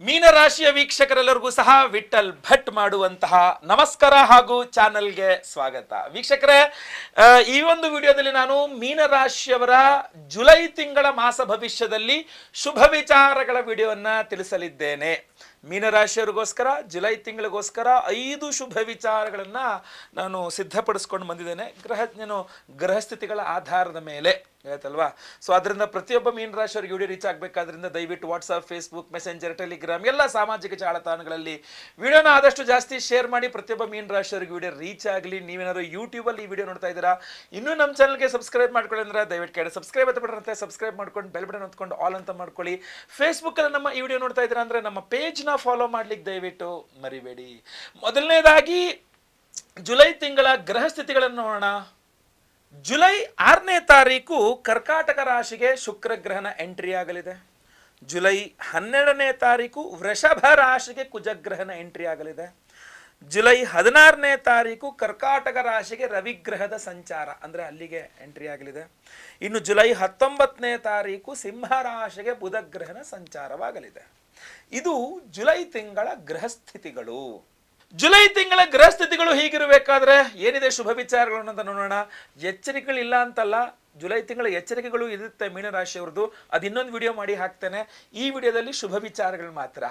ಮೀನರಾಶಿಯ ವೀಕ್ಷಕರೆಲ್ಲರಿಗೂ ಸಹ ವಿಠಲ್ ಭಟ್ ಮಾಡುವಂತಹ ನಮಸ್ಕಾರ ಹಾಗೂ ಚಾನಲ್ಗೆ ಸ್ವಾಗತ. ವೀಕ್ಷಕರೇ ಈ ಒಂದು ವಿಡಿಯೋದಲ್ಲಿ ನಾನು ಮೀನರಾಶಿಯವರ ಜುಲೈ ತಿಂಗಳ ಮಾಸ ಭವಿಷ್ಯದಲ್ಲಿ ಶುಭ ವಿಚಾರಗಳ ವಿಡಿಯೋವನ್ನ ತಿಳಿಸಲಿದ್ದೇನೆ. ಮೀನರಾಶಿಯವರಿಗೋಸ್ಕರ, ಜುಲೈ ತಿಂಗಳಿಗೋಸ್ಕರ ಐದು ಶುಭ ವಿಚಾರಗಳನ್ನು ನಾನು ಸಿದ್ಧಪಡಿಸ್ಕೊಂಡು ಬಂದಿದ್ದೇನೆ. ಗ್ರಹ ಗ್ರಹಸ್ಥಿತಿಗಳ ಆಧಾರದ ಮೇಲೆ. ಆಯ್ತಲ್ವಾ? ಸೊ ಅದರಿಂದ ಪ್ರತಿಯೊಬ್ಬ ಮೀನರಾಶಿಯವರಿಗೆ ವಿಡಿಯೋ ರೀಚ್ ಆಗಬೇಕಾದ್ರಿಂದ ದಯವಿಟ್ಟು ವಾಟ್ಸಪ್ ಫೇಸ್ಬುಕ್ ಮೆಸೆಂಜರ್ ಟೆಲಿಗ್ರಾಮ್ ಎಲ್ಲ ಸಾಮಾಜಿಕ ಜಾಲತಾಣಗಳಲ್ಲಿ ವಿಡಿಯೋನ ಆದಷ್ಟು ಜಾಸ್ತಿ ಶೇರ್ ಮಾಡಿ ಪ್ರತಿಯೊಬ್ಬ ಮೀನರಾಶಿಯವರಿಗೆ ವಿಡಿಯೋ ರೀಚ್ ಆಗಲಿ. ನೀವೇನಾದ್ರು ಯೂಟ್ಯೂಬಲ್ಲಿ ಈ ವಿಡಿಯೋ ನೋಡ್ತಾ ಇದ್ದೀರಾ, ಇನ್ನೂ ನಮ್ಮ ಚಾನಲ್ಗೆ ಸಬ್ಸ್ಕ್ರೈಬ್ ಮಾಡ್ಕೊಳ್ಳಿ ಅಂದ್ರೆ ದಯವಿಟ್ಟು ಕೇಳಿ. ಸಬ್ಸ್ಕ್ರೈಬ್ ಅಂತ ಸಬ್ಸ್ಕ್ರೈಬ್ ಮಾಡ್ಕೊಂಡು ಬೆಲ್ ಬಟನ್ ಹೊತ್ಕೊಂಡು ಆಲ್ ಅಂತ ಮಾಡ್ಕೊಳ್ಳಿ. ಫೇಸ್ಬುಕ್ಕಲ್ಲಿ ನಮ್ಮ ಈ ವಿಡಿಯೋ ನೋಡ್ತಾ ಇದ್ದೀರಾ ಅಂದ್ರೆ ನಮ್ಮ ಪೇಜ್ನ ಫಾಲೋ ಮಾಡ್ಲಿಕ್ಕೆ ದಯವಿಟ್ಟು ಮರಿಬೇಡಿ. ಮೊದಲನೇದಾಗಿ ಜುಲೈ ತಿಂಗಳ ಗ್ರಹ ಸ್ಥಿತಿಗಳನ್ನು ನೋಡೋಣ. ಜುಲೈ ಆರನೇ ತಾರೀಕು ಕರ್ಕಾಟಕ ರಾಶಿಗೆ ಶುಕ್ರಗ್ರಹಣ ಎಂಟ್ರಿ ಆಗಲಿದೆ. ಜುಲೈ ಹನ್ನೆರಡನೇ ತಾರೀಕು ವೃಷಭ ರಾಶಿಗೆ ಕುಜಗ್ರಹಣ ಎಂಟ್ರಿ ಆಗಲಿದೆ. ಜುಲೈ ಹದಿನಾರನೇ ತಾರೀಕು ಕರ್ಕಾಟಕ ರಾಶಿಗೆ ರವಿಗ್ರಹದ ಸಂಚಾರ, ಅಂದರೆ ಅಲ್ಲಿಗೆ ಎಂಟ್ರಿ ಆಗಲಿದೆ. ಇನ್ನು ಜುಲೈ ಹತ್ತೊಂಬತ್ತನೇ ತಾರೀಕು ಸಿಂಹ ರಾಶಿಗೆ ಬುಧಗ್ರಹಣ ಸಂಚಾರವಾಗಲಿದೆ. ಇದು ಜುಲೈ ತಿಂಗಳ ಗ್ರಹಸ್ಥಿತಿಗಳು. ಜುಲೈ ತಿಂಗಳ ಗ್ರಹಸ್ಥಿತಿಗಳು ಹೀಗಿರಬೇಕಾದ್ರೆ ಏನಿದೆ ಶುಭ ವಿಚಾರಗಳನ್ನು ಅಂತ ನೋಡೋಣ. ಎಚ್ಚರಿಕೆಗಳಿಲ್ಲ ಅಂತಲ್ಲ, ಜುಲೈ ತಿಂಗಳ ಎಚ್ಚರಿಕೆಗಳು ಇರುತ್ತೆ ಮೀನರಾಶಿಯವ್ರದ್ದು. ಅದು ಇನ್ನೊಂದು ವಿಡಿಯೋ ಮಾಡಿ ಹಾಕ್ತೇನೆ. ಈ ವಿಡಿಯೋದಲ್ಲಿ ಶುಭ ವಿಚಾರಗಳು ಮಾತ್ರ.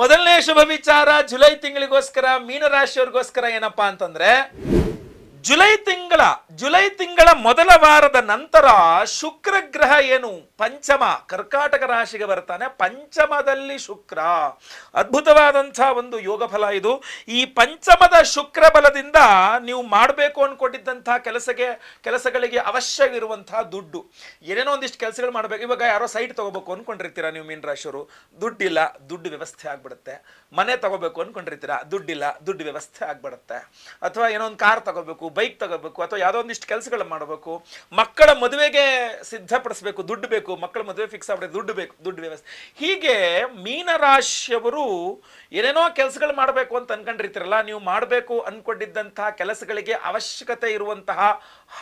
ಮೊದಲನೇ ಶುಭ ವಿಚಾರ ಜುಲೈ ತಿಂಗಳಿಗೋಸ್ಕರ, ಮೀನರಾಶಿಯವ್ರಿಗೋಸ್ಕರ ಏನಪ್ಪಾ ಅಂತಂದ್ರೆ ಜುಲೈ ತಿಂಗಳ ಜುಲೈ ತಿಂಗಳ ಮೊದಲ ವಾರದ ನಂತರ ಶುಕ್ರ ಗ್ರಹ ಏನು? ಪಂಚಮ, ಕರ್ಕಾಟಕ ರಾಶಿಗೆ ಬರ್ತಾನೆ. ಪಂಚಮದಲ್ಲಿ ಶುಕ್ರ. ಅದ್ಭುತವಾದಂತಹ ಒಂದು ಯೋಗ ಫಲ ಇದು. ಈ ಪಂಚಮದ ಶುಕ್ರ ಬಲದಿಂದ ನೀವು ಮಾಡಬೇಕು ಅನ್ಕೊಂಡಿದ್ದಂತಹ ಕೆಲಸಕ್ಕೆ ಕೆಲಸಗಳಿಗೆ ಅವಶ್ಯವಿರುವಂತಹ ದುಡ್ಡು. ಏನೇನೋ ಒಂದಿಷ್ಟು ಕೆಲಸಗಳು ಮಾಡಬೇಕು. ಇವಾಗ ಯಾರೋ ಸೈಟ್ ತಗೋಬೇಕು ಅನ್ಕೊಂಡಿರ್ತೀರಾ ನೀವು ಮೀನ್ ರಾಶಿಯವರು ದುಡ್ಡಿಲ್ಲ, ದುಡ್ಡು ವ್ಯವಸ್ಥೆ ಆಗ್ಬಿಡುತ್ತೆ. ಮನೆ ತಗೋಬೇಕು ಅನ್ಕೊಂಡಿರ್ತೀರಾ? ದುಡ್ಡಿಲ್ಲ, ದುಡ್ಡು ವ್ಯವಸ್ಥೆ ಆಗ್ಬಿಡುತ್ತೆ. ಅಥವಾ ಏನೋ ಒಂದು ಕಾರ್ ತಗೋಬೇಕು, ಬೈಕ್ ತಗೋಬೇಕು, ಅಥವಾ ಯಾವುದೋ ಒಂದಿಷ್ಟು ಕೆಲಸಗಳು ಮಾಡಬೇಕು. ಮಕ್ಕಳ ಮದುವೆಗೆ ಸಿದ್ಧಪಡಿಸ್ಬೇಕು, ದುಡ್ಡು ಬೇಕು. ಮಕ್ಕಳ ಮದುವೆ ಫಿಕ್ಸ್ ಆಗ್ಬಿಡುತ್ತೆ, ದುಡ್ಡು ಬೇಕು, ದುಡ್ಡು ವ್ಯವಸ್ಥೆ. ಹೀಗೆ ಮೀನರಾಶಿಯವರು ಏನೇನೋ ಕೆಲಸಗಳು ಮಾಡಬೇಕು ಅಂತ ಅನ್ಕೊಂಡಿರ್ತೀರಲ್ಲ, ನೀವು ಮಾಡಬೇಕು ಅನ್ಕೊಂಡಿದ್ದಂತಹ ಕೆಲಸಗಳಿಗೆ ಅವಶ್ಯಕತೆ ಇರುವಂತಹ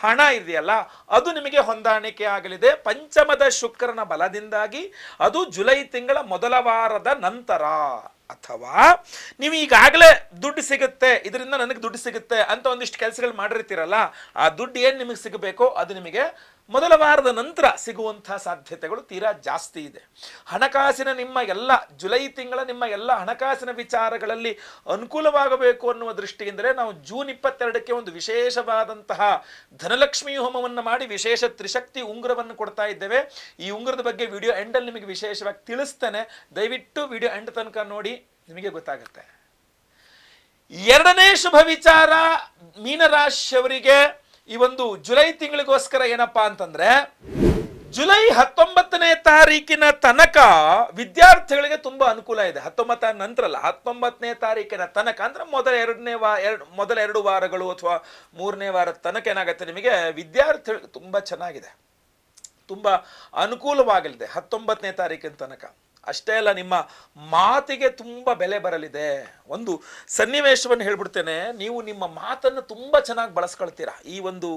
ಹಣ ಇದೆಯಲ್ಲ ಅದು ನಿಮಗೆ ಹೊಂದಾಣಿಕೆ ಆಗಲಿದೆ. ಪಂಚಮದ ಶುಕ್ರನ ಬಲದಿಂದಾಗಿ ಅದು ಜುಲೈ ತಿಂಗಳ ಮೊದಲ ವಾರದ ನಂತರ. ಅಥವಾ ನೀವು ಈಗಾಗಲೇ ದುಡ್ಡು ಸಿಗುತ್ತೆ, ಇದರಿಂದ ನನಗೆ ದುಡ್ಡು ಸಿಗುತ್ತೆ ಅಂತ ಒಂದಿಷ್ಟು ಕೆಲಸಗಳು ಮಾಡಿರ್ತೀರಲ್ಲ, ಆ ದುಡ್ಡು ಏನು ನಿಮಗೆ ಸಿಗಬೇಕೋ ಅದು ನಿಮಗೆ ಮೊದಲ ವಾರದ ನಂತರ ಸಿಗುವಂತಹ ಸಾಧ್ಯತೆಗಳು ತೀರಾ ಜಾಸ್ತಿ ಇದೆ. ಹಣಕಾಸಿನ ನಿಮ್ಮ ಎಲ್ಲ, ಜುಲೈ ತಿಂಗಳ ನಿಮ್ಮ ಎಲ್ಲ ಹಣಕಾಸಿನ ವಿಚಾರಗಳಲ್ಲಿ ಅನುಕೂಲವಾಗಬೇಕು ಅನ್ನುವ ದೃಷ್ಟಿಯಿಂದಲೇ ನಾವು ಜೂನ್ ಇಪ್ಪತ್ತೆರಡಕ್ಕೆ ಒಂದು ವಿಶೇಷವಾದಂತಹ ಧನಲಕ್ಷ್ಮಿ ಹೋಮವನ್ನು ಮಾಡಿ ವಿಶೇಷ ತ್ರಿಶಕ್ತಿ ಉಂಗುರವನ್ನು ಕೊಡ್ತಾ ಇದ್ದೇವೆ. ಈ ಉಂಗುರದ ಬಗ್ಗೆ ವಿಡಿಯೋ ಎಂಡಲ್ಲಿ ನಿಮಗೆ ವಿಶೇಷವಾಗಿ ತಿಳಿಸ್ತೇನೆ. ದಯವಿಟ್ಟು ವಿಡಿಯೋ ಎಂಡ್ ತನಕ ನೋಡಿ, ನಿಮಗೆ ಗೊತ್ತಾಗುತ್ತೆ. ಎರಡನೇ ಶುಭ ವಿಚಾರ ಮೀನರಾಶಿಯವರಿಗೆ ಈ ಒಂದು ಜುಲೈ ತಿಂಗಳಿಗೋಸ್ಕರ ಏನಪ್ಪಾ ಅಂತಂದ್ರೆ, ಜುಲೈ ಹತ್ತೊಂಬತ್ತನೇ ತಾರೀಕಿನ ತನಕ ವಿದ್ಯಾರ್ಥಿಗಳಿಗೆ ತುಂಬಾ ಅನುಕೂಲ ಇದೆ. ಹತ್ತೊಂಬತ್ತ ನಂತರ ಅಲ್ಲ ಹತ್ತೊಂಬತ್ತನೇ ತಾರೀಕಿನ ತನಕ ಅಂದ್ರೆ ಮೊದಲ ಎರಡನೇ ವಾ, ಎರಡು, ಮೊದಲ ಎರಡು ವಾರಗಳು ಅಥವಾ ಮೂರನೇ ವಾರದ ತನಕ ಏನಾಗುತ್ತೆ ನಿಮಗೆ, ವಿದ್ಯಾರ್ಥಿಗಳಿಗೆ ತುಂಬಾ ಚೆನ್ನಾಗಿದೆ. ತುಂಬಾ ಅನುಕೂಲವಾಗಲಿದೆ ಹತ್ತೊಂಬತ್ತನೇ ತಾರೀಕಿನ ತನಕ. ಅಷ್ಟೇ ಅಲ್ಲ ನಿಮ್ಮ ಮಾತಿಗೆ ತುಂಬ ಬೆಲೆ ಬರಲಿದೆ. ಒಂದು ಸನ್ನಿವೇಶವನ್ನು ಹೇಳ್ಬಿಡ್ತೇನೆ ನೀವು ನಿಮ್ಮ ಮಾತನ್ನು ತುಂಬ ಚೆನ್ನಾಗಿ ಬಳಸ್ಕೊಳ್ತೀರಾ ಈ ಒಂದು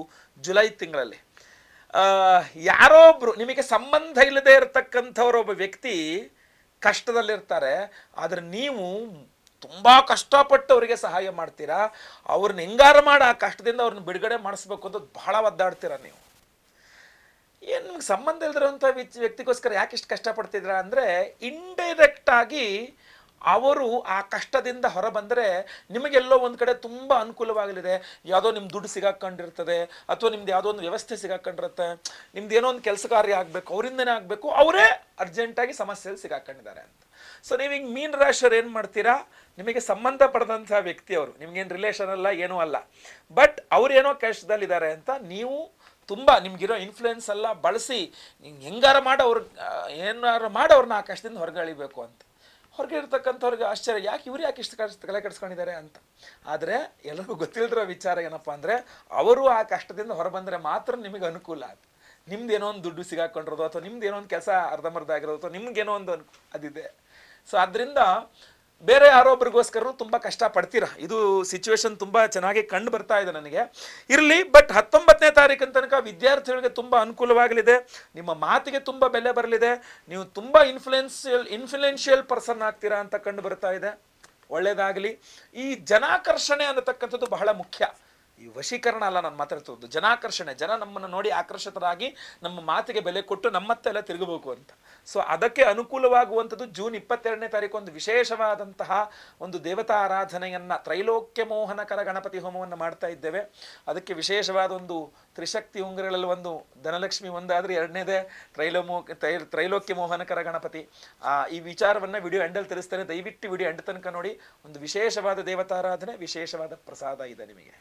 ಜುಲೈ ತಿಂಗಳಲ್ಲಿ? ಆ, ಯಾರೋ ಒಬ್ರು ನಿಮಗೆ ಸಂಬಂಧ ಇಲ್ಲದೆ ಇರತಕ್ಕಂಥವರೊಬ್ಬ ವ್ಯಕ್ತಿ ಕಷ್ಟದಲ್ಲಿರ್ತಾರೆ ಆದರೆ ನೀವು ತುಂಬ ಕಷ್ಟಪಟ್ಟು ಅವರಿಗೆ ಸಹಾಯ ಮಾಡ್ತೀರಾ? ಅವ್ರನ್ನ ಹೆಂಗಾರ ಮಾಡಿ ಆ ಕಷ್ಟದಿಂದ ಅವ್ರನ್ನ ಬಿಡುಗಡೆ ಮಾಡಿಸ್ಬೇಕು ಅಂತ ಬಹಳ ಒದ್ದಾಡ್ತೀರಾ ನೀವು? ಏನು ನಿಮ್ಗೆ ಸಂಬಂಧ ಇಲ್ದಿರೋಂಥ ವ್ಯಕ್ತಿಗೋಸ್ಕರ ಯಾಕೆ ಇಷ್ಟು ಕಷ್ಟಪಡ್ತಿದ್ರ ಅಂದರೆ ಇಂಡೈರೆಕ್ಟ್ ಆಗಿ ಅವರು ಆ ಕಷ್ಟದಿಂದ ಹೊರಬಂದರೆ ನಿಮಗೆಲ್ಲೋ ಒಂದು ಕಡೆ ತುಂಬ ಅನುಕೂಲವಾಗಲಿದೆ. ಯಾವುದೋ ನಿಮ್ಮ ದುಡ್ಡು ಸಿಗಾಕೊಂಡಿರ್ತದೆ ಅಥವಾ ನಿಮ್ದು ಯಾವುದೋ ಒಂದು ವ್ಯವಸ್ಥೆ ಸಿಗಾಕೊಂಡಿರುತ್ತೆ ನಿಮ್ದು ಏನೋ ಒಂದು ಕೆಲಸ ಕಾರ್ಯ ಆಗಬೇಕು, ಅವರಿಂದನೇ ಆಗಬೇಕು, ಅವರೇ ಅರ್ಜೆಂಟಾಗಿ ಸಮಸ್ಯೆಯಲ್ಲಿ ಸಿಗಾಕೊಂಡಿದ್ದಾರೆ ಅಂತ. ಸೊ ನೀವು ಹಿಂಗೆ ಮೀನ್ ರಾಶಿಯವ್ರು ಏನು ಮಾಡ್ತೀರಾ? ನಿಮಗೆ ಸಂಬಂಧ ಪಡೆದಂಥ ವ್ಯಕ್ತಿ ಅವರು ನಿಮ್ಗೇನು ರಿಲೇಷನ್ ಅಲ್ಲ, ಏನೂ ಅಲ್ಲ. ಬಟ್ ಅವ್ರೇನೋ ಕಷ್ಟದಲ್ಲಿದ್ದಾರೆ ಅಂತ ನೀವು ತುಂಬ ನಿಮಗಿರೋ ಇನ್ಫ್ಲುಯೆನ್ಸ್ ಎಲ್ಲ ಬಳಸಿ ಹೆಂಗಾರ ಮಾಡಿ ಅವ್ರ ಏನಾರು ಮಾಡಿ ಅವ್ರನ್ನ ಆ ಕಷ್ಟದಿಂದ ಹೊರಗೆ ಎಳಿಬೇಕು ಅಂತ. ಹೊರಗೆ ಇರ್ತಕ್ಕಂಥವ್ರಿಗೆ ಆಶ್ಚರ್ಯ, ಯಾಕೆ ಇವ್ರು ಯಾಕೆ ಇಷ್ಟು ಕಷ್ಟ ತಲೆ ಕೆಡಿಸ್ಕೊಂಡಿದ್ದಾರೆ ಅಂತ. ಆದರೆ ಎಲ್ಲರಿಗೂ ಗೊತ್ತಿಲ್ಲದಿರೋ ವಿಚಾರ ಏನಪ್ಪ ಅಂದರೆ ಅವರು ಆ ಕಷ್ಟದಿಂದ ಹೊರಬಂದರೆ ಮಾತ್ರ ನಿಮಗೆ ಅನುಕೂಲ ನಿಮ್ದು ಏನೋ ಒಂದು ದುಡ್ಡು ಸಿಗಾಕೊಂಡಿರೋದು ಅಥವಾ ನಿಮ್ದು ಏನೋ ಒಂದು ಕೆಲಸ ಅರ್ಧಂಬರ್ಧ ಆಗಿರೋದು ಅಥವಾ ನಿಮ್ಗೇನೋ ಒಂದು ಅದಿದೆ. ಸೊ ಅದರಿಂದ ಬೇರೆ ಯಾರೊಬ್ಬರಿಗೋಸ್ಕರ ತುಂಬಾ ಕಷ್ಟ ಪಡ್ತೀರಾ ಇದು ಸಿಚುವೇಶನ್ ತುಂಬಾ ಚೆನ್ನಾಗಿ ಕಂಡು ಬರ್ತಾ ಇದೆ ನನಗೆ. ಇರಲಿ ಬಟ್ ಹತ್ತೊಂಬತ್ತನೇ ತಾರೀಕಿನ ತನಕ ವಿದ್ಯಾರ್ಥಿಗಳಿಗೆ ತುಂಬಾ ಅನುಕೂಲವಾಗಲಿದೆ. ನಿಮ್ಮ ಮಾತಿಗೆ ತುಂಬಾ ಬೆಲೆ ಬರಲಿದೆ. ನೀವು ತುಂಬಾ ಇನ್ಫ್ಲುಯೆನ್ಸಿಯಲ್ ಇನ್ಫ್ಲುಯೆನ್ಷಿಯಲ್ ಪರ್ಸನ್ ಆಗ್ತೀರಾ ಅಂತ ಕಂಡು ಬರ್ತಾ ಇದೆ. ಒಳ್ಳೆಯದಾಗಲಿ ಈ ಜನಾಕರ್ಷಣೆ ಅನ್ನತಕ್ಕಂಥದ್ದು ಬಹಳ ಮುಖ್ಯ. ಈ ವಶೀಕರಣ ಅಲ್ಲ ನಾನು ಮಾತಾಡ್ತಿರೋದು ಜನಾಕರ್ಷಣೆ. ಜನ ನಮ್ಮನ್ನು ನೋಡಿ ಆಕರ್ಷಿತರಾಗಿ ನಮ್ಮ ಮಾತಿಗೆ ಬೆಲೆ ಕೊಟ್ಟು ನಮ್ಮತ್ತೆಲ್ಲ ತಿರುಗಬೇಕು ಅಂತ. ಸೊ ಅದಕ್ಕೆ ಅನುಕೂಲವಾಗುವಂಥದ್ದು ಜೂನ್ ಇಪ್ಪತ್ತೆರಡನೇ ತಾರೀಕು ಒಂದು ವಿಶೇಷವಾದಂತಹ ಒಂದು ದೇವತಾ ಆರಾಧನೆಯನ್ನ ತ್ರೈಲೋಕ್ಯ ಮೋಹನಕರ ಗಣಪತಿ ಹೋಮವನ್ನು ಮಾಡ್ತಾ ಇದ್ದೇವೆ. ಅದಕ್ಕೆ ವಿಶೇಷವಾದ ಒಂದು ತ್ರಿಶಕ್ತಿ ಉಂಗುರಗಳಲ್ಲಿ ಒಂದು ಧನಲಕ್ಷ್ಮಿ ಒಂದಾದ್ರೆ ಎರಡನೇದೇ ತ್ರೈಲೋಮೋ ತ್ರೈ, ತ್ರೈಲೋಕ್ಯ ಮೋಹನಕರ ಗಣಪತಿ. ಈ ವಿಚಾರವನ್ನ ವಿಡಿಯೋ ಎಂಡಲ್ಲಿ ತಿಳಿಸ್ತೇನೆ. ದಯವಿಟ್ಟು ವಿಡಿಯೋ ಎಂಡ್ ತನಕ ನೋಡಿ. ಒಂದು ವಿಶೇಷವಾದ ದೇವತಾರಾಧನೆ, ವಿಶೇಷವಾದ ಪ್ರಸಾದ ಇದೆ ನಿಮಗೆ.